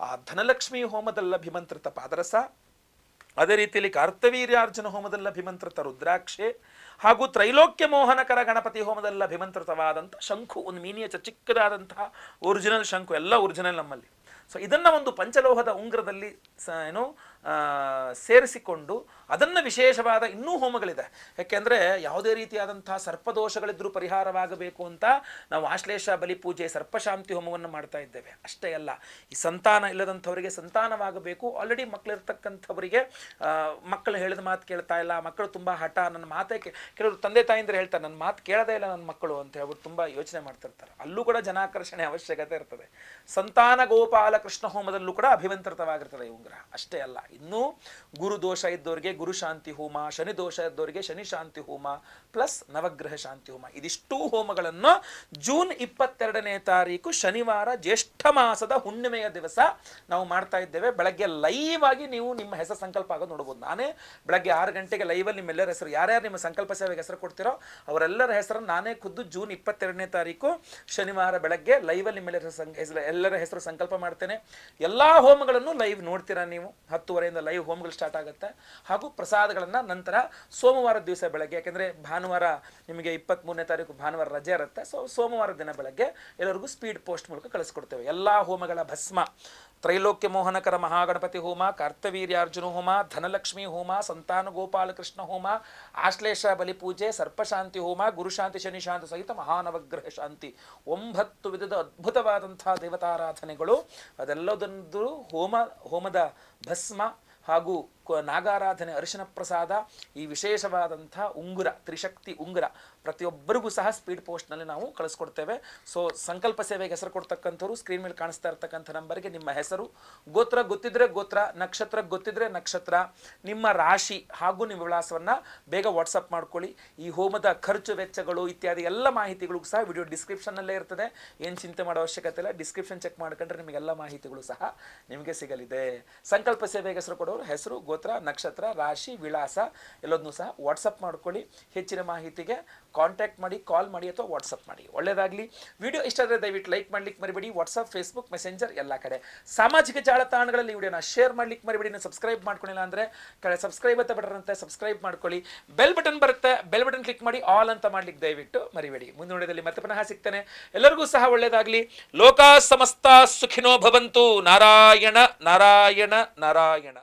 ಆ ಧನಲಕ್ಷ್ಮಿ ಹೋಮದಲ್ಲಿ ಅಭಿಮಂತ್ರಿತ ಪಾದರಸ, ಅದೇ ರೀತಿಯಲ್ಲಿ ಕಾರ್ತವೀರ್ಯಾರ್ಜುನ ಹೋಮದಲ್ಲಿ ಅಭಿಮಂತ್ರಿತ ರುದ್ರಾಕ್ಷೆ ಹಾಗೂ ತ್ರೈಲೋಕ್ಯ ಮೋಹನಕರ ಗಣಪತಿ ಹೋಮದಲ್ಲಿ ಅಭಿಮಂತ್ರಿತವಾದಂಥ ಶಂಖು, ಒಂದು ಮೀನಿಯಚ ಚಿಕ್ಕದಾದಂತಹ ಒರಿಜಿನಲ್ ಶಂಖು, ಎಲ್ಲ ಒರಿಜಿನಲ್ ನಮ್ಮಲ್ಲಿ. ಸೊ ಇದನ್ನು ಒಂದು ಪಂಚಲೋಹದ ಉಂಗ್ರದಲ್ಲಿ ಸ ಏನು ಸೇರಿಸಿಕೊಂಡು ಅದನ್ನು ವಿಶೇಷವಾದ ಇನ್ನೂ ಹೋಮಗಳಿದೆ. ಯಾಕೆಂದರೆ ಯಾವುದೇ ರೀತಿಯಾದಂಥ ಸರ್ಪದೋಷಗಳಿದ್ರೂ ಪರಿಹಾರವಾಗಬೇಕು ಅಂತ ನಾವು ಆಶ್ಲೇಷ, ಬಲಿ ಪೂಜೆ, ಸರ್ಪಶಾಂತಿ ಹೋಮವನ್ನು ಮಾಡ್ತಾ ಇದ್ದೇವೆ. ಅಷ್ಟೇ ಅಲ್ಲ, ಈ ಸಂತಾನ ಇಲ್ಲದಂಥವರಿಗೆ ಸಂತಾನವಾಗಬೇಕು. ಆಲ್ರೆಡಿ ಮಕ್ಕಳಿರ್ತಕ್ಕಂಥವರಿಗೆ ಮಕ್ಕಳು ಹೇಳಿದ ಮಾತು ಕೇಳ್ತಾ ಇಲ್ಲ, ಮಕ್ಕಳು ತುಂಬ ಹಠ, ನನ್ನ ಮಾತೇ ಕೆಲವರು ತಂದೆ ತಾಯಿಂದ್ರೆ ಹೇಳ್ತಾರೆ, ನನ್ನ ಮಾತು ಕೇಳದೇ ಇಲ್ಲ ನನ್ನ ಮಕ್ಕಳು ಅಂತ ಹೇಳ್ಬಿಟ್ಟು ತುಂಬ ಯೋಚನೆ ಮಾಡ್ತಿರ್ತಾರೆ. ಅಲ್ಲೂ ಕೂಡ ಜನಾಕರ್ಷಣೆ ಅವಶ್ಯಕತೆ ಇರ್ತದೆ. ಸಂತಾನ ಗೋಪಾಲ ಕೃಷ್ಣ ಹೋಮದಲ್ಲೂ ಕೂಡ ಅಭಿಮಂತ್ರಿತವಾಗಿರ್ತದೆ ಈ ಉಂಗುರ ಅಷ್ಟೇ ಅಲ್ಲ, ಇನ್ನೂ ಗುರು ದೋಷ ಇದ್ದವರಿಗೆ ಗುರು ಶಾಂತಿ ಹೋಮ, ಶನಿ ದೋಷ ಇದ್ದವರಿಗೆ ಶನಿ ಶಾಂತಿ ಹೋಮ ಪ್ಲಸ್ ನವಗ್ರಹ ಶಾಂತಿ ಹೋಮ. ಇದಿಷ್ಟೂ ಹೋಮಗಳನ್ನು ಜೂನ್ ಇಪ್ಪತ್ತೆರಡನೇ ತಾರೀಕು ಶನಿವಾರ ಜ್ಯೇಷ್ಠ ಮಾಸದ ಹುಣ್ಣಿಮೆಯ ದಿವಸ ನಾವು ಮಾಡ್ತಾ ಇದ್ದೇವೆ. ಬೆಳಗ್ಗೆ ಲೈವ್ ಆಗಿ ನೀವು ನಿಮ್ಮ ಹೆಸರು ಸಂಕಲ್ಪ ಆಗೋದು ನೋಡ್ಬೋದು. ನಾನೇ ಬೆಳಗ್ಗೆ ಆರು ಗಂಟೆಗೆ ಲೈವಲ್ಲಿ ನಿಮ್ಮೆಲ್ಲರ ಹೆಸರು, ಯಾರ್ಯಾರು ನಿಮ್ಮ ಸಂಕಲ್ಪ ಸೇವೆಗೆ ಹೆಸರು ಕೊಡ್ತೀರೋ ಅವರೆಲ್ಲರ ಹೆಸರನ್ನು ನಾನೇ ಖುದ್ದು ಜೂನ್ ಇಪ್ಪತ್ತೆರಡನೇ ತಾರೀಕು ಶನಿವಾರ ಬೆಳಗ್ಗೆ ಲೈವಲ್ಲಿ ನಿಮ್ಮೆಲ್ಲರ ಎಲ್ಲರ ಹೆಸರು ಸಂಕಲ್ಪ ಮಾಡ್ತೇನೆ. ಎಲ್ಲ ಹೋಮಗಳನ್ನು ಲೈವ್ ನೋಡ್ತೀರಾ ನೀವು? ಹತ್ತುವರೆಯಿಂದ ಲೈವ್ ಹೋಮ್ಗಳು ಸ್ಟಾರ್ಟ್ ಆಗುತ್ತೆ. ಹಾಗೂ ಪ್ರಸಾದಗಳನ್ನು ನಂತರ ಸೋಮವಾರ ದಿವಸ ಬೆಳಗ್ಗೆ, ಯಾಕೆಂದರೆ ಭಾನುವಾರ ನಿಮಗೆ ಇಪ್ಪತ್ತ್ಮೂರನೇ ತಾರೀಕು ಭಾನುವಾರ ರಜೆ ಇರುತ್ತೆ. ಸೊ ಸೋಮವಾರ ದಿನ ಬೆಳಗ್ಗೆ ಎಲ್ಲರಿಗೂ ಸ್ಪೀಡ್ ಪೋಸ್ಟ್ ಮೂಲಕ ಕಳಿಸ್ಕೊಡ್ತೇವೆ. ಎಲ್ಲ ಹೋಮಗಳ ಭಸ್ಮ, ತ್ರೈಲೋಕ್ಯ ಮೋಹನಕರ ಮಹಾಗಣಪತಿ ಹೋಮ, ಕಾರ್ತವೀರ್ಯಾರ್ಜುನ ಹೋಮ, ಧನಲಕ್ಷ್ಮಿ ಹೋಮ, ಸಂತಾನ ಗೋಪಾಲಕೃಷ್ಣ ಹೋಮ, ಆಶ್ಲೇಷ ಬಲಿಪೂಜೆ ಸರ್ಪಶಾಂತಿ ಹೋಮ ಗುರುಶಾಂತಿ ಶನಿಶಾಂತಿ ಸಹಿತ ಮಹಾನವಗ್ರಹ ಶಾಂತಿ. ಒಂಬತ್ತು ವಿಧದ ಅದ್ಭುತವಾದಂತಹ ದೇವತಾರಾಧನೆಗಳು. ಅದೆಲ್ಲದೊಂದು ಹೋಮ, ಹೋಮದ ಭಸ್ಮ ಹಾಗೂ ನಾಗಾರಾಧನೆ ಅರಿಶಿನ ಪ್ರಸಾದ ಈ ವಿಶೇಷವಾದಂಥ ಉಂಗುರ ತ್ರಿಶಕ್ತಿ ಉಂಗುರ ಪ್ರತಿಯೊಬ್ಬರಿಗೂ ಸಹ ಸ್ಪೀಡ್ ಪೋಸ್ಟ್ನಲ್ಲಿ ನಾವು ಕಳಿಸ್ಕೊಡ್ತೇವೆ. ಸೊ ಸಂಕಲ್ಪ ಸೇವೆಗೆ ಹೆಸರು ಕೊಡ್ತಕ್ಕಂಥವ್ರು ಸ್ಕ್ರೀನ್ ಮೇಲೆ ಕಾಣಿಸ್ತಾ ಇರ್ತಕ್ಕಂಥ ನಂಬರ್ಗೆ ನಿಮ್ಮ ಹೆಸರು. ಗೋತ್ರ ಗೊತ್ತಿದ್ರೆ ಗೋತ್ರ, ನಕ್ಷತ್ರ ಗೊತ್ತಿದ್ರೆ ನಕ್ಷತ್ರ. ನಿಮ್ಮ ರಾಶಿ ಹಾಗೂ ನಿಮ್ಮ ವಿಳಾಸವನ್ನು ಬೇಗ ವಾಟ್ಸಪ್ ಮಾಡ್ಕೊಳ್ಳಿ. ಈ ಹೋಮದ ಖರ್ಚು, ವೆಚ್ಚಗಳು ಇತ್ಯಾದಿ ಎಲ್ಲ ಮಾಹಿತಿಗಳು ಸಹ ವಿಡಿಯೋ ಡಿಸ್ಕ್ರಿಪ್ಷನ್ನಲ್ಲೇ ಇರ್ತದೆ. ಏನು ಚಿಂತೆ ಮಾಡೋ ಅವಶ್ಯಕತೆ ಇಲ್ಲ. ಡಿಸ್ಕ್ರಿಪ್ಷನ್ ಚೆಕ್ ಮಾಡ್ಕೊಂಡ್ರೆ ನಿಮಗೆಲ್ಲ ಮಾಹಿತಿಗಳು ಸಹ ನಿಮಗೆ ಸಿಗಲಿದೆ. ಸಂಕಲ್ಪ ಸೇವೆಗೆ ಹೆಸರು ಕೊಡೋರು ಹೆಸರು, ಗೋತ್ರ, ನಕ್ಷತ್ರ, ರಾಶಿ, ವಿಳಾಸ ಎಲ್ಲದನ್ನೂ ಸಹ ವಾಟ್ಸಪ್ ಮಾಡ್ಕೊಳ್ಳಿ. ಹೆಚ್ಚಿನ ಮಾಹಿತಿಗೆ ಕಾಂಟ್ಯಾಕ್ಟ್ ಮಾಡಿ ಕಾಲ್ ಮಾಡಿ ಅಥವಾ ವಾಟ್ಸಪ್ ಮಾಡಿ. ಒಳ್ಳೆಯದಾಗಲಿ ವಿಡಿಯೋ ಇಷ್ಟ ಆದರೆ ದಯವಿಟ್ಟು ಲೈಕ್ ಮಾಡ್ಲಿಕ್ಕೆ ಮರಿಬೇಡಿ. ವಾಟ್ಸಪ್ ಫೇಸ್ಬುಕ್ ಮೆಸೆಂಜರ್ ಎಲ್ಲ ಕಡೆ. ಸಾಮಾಜಿಕ ಜಾಲತಾಣಗಳಲ್ಲಿ ವಿಡಿಯೋನ ಶೇರ್ ಮಾಡ್ಲಿಕ್ಕೆ ಮರಿಬೇಡಿ. ನೀವು ಸಬ್ಸ್ಕ್ರೈಬ್ ಮಾಡ್ಕೊಂಡಿಲ್ಲ ಅಂದರೆ ಕಡೆ ಸಬ್ಸ್ಕ್ರೈಬ್ ಅಂತ ಬಟನ್ ಅಂತ ಸಬ್ಸ್ಕ್ರೈಬ್ ಮಾಡ್ಕೊಳ್ಳಿ. ಬೆಲ್ ಬಟನ್ ಬರುತ್ತೆ. ಬೆಲ್ ಬಟನ್ ಕ್ಲಿಕ್ ಮಾಡಿ ಆಲ್ ಅಂತ ಮಾಡ್ಲಿಕ್ಕೆ ದಯವಿಟ್ಟು ಮರಿಬೇಡಿ. ಮುಂದಿನ ಮತ್ತೆ ಪುನಃ ಸಿಗ್ತೇನೆ. ಎಲ್ಲರಿಗೂ ಸಹ ಒಳ್ಳೆಯದಾಗಲಿ ಲೋಕ ಸಮಸ್ತ ಸುಖಿನೋ ಭವಂತು. ನಾರಾಯಣ ನಾರಾಯಣ ನಾರಾಯಣ.